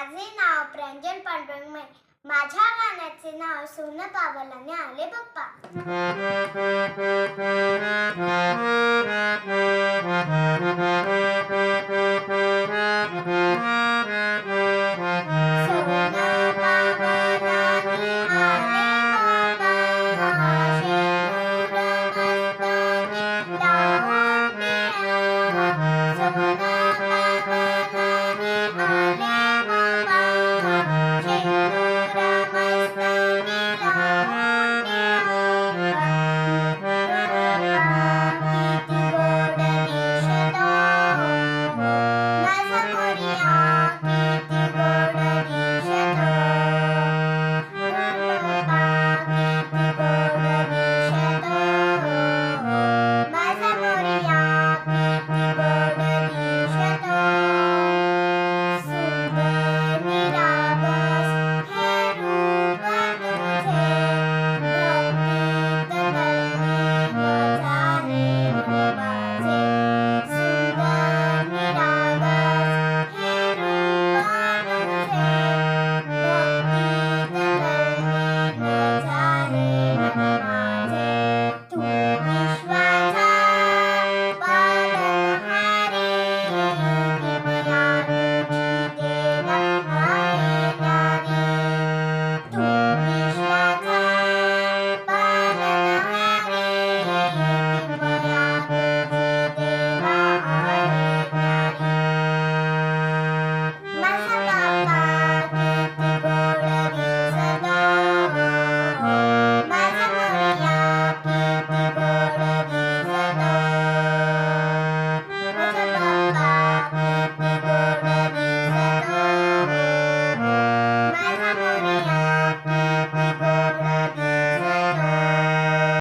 माझे नाव प्रांजल पांडुरंगमय. माझ्या गाण्याचे नाव सोनं पावलाने आले पप्पा. りよ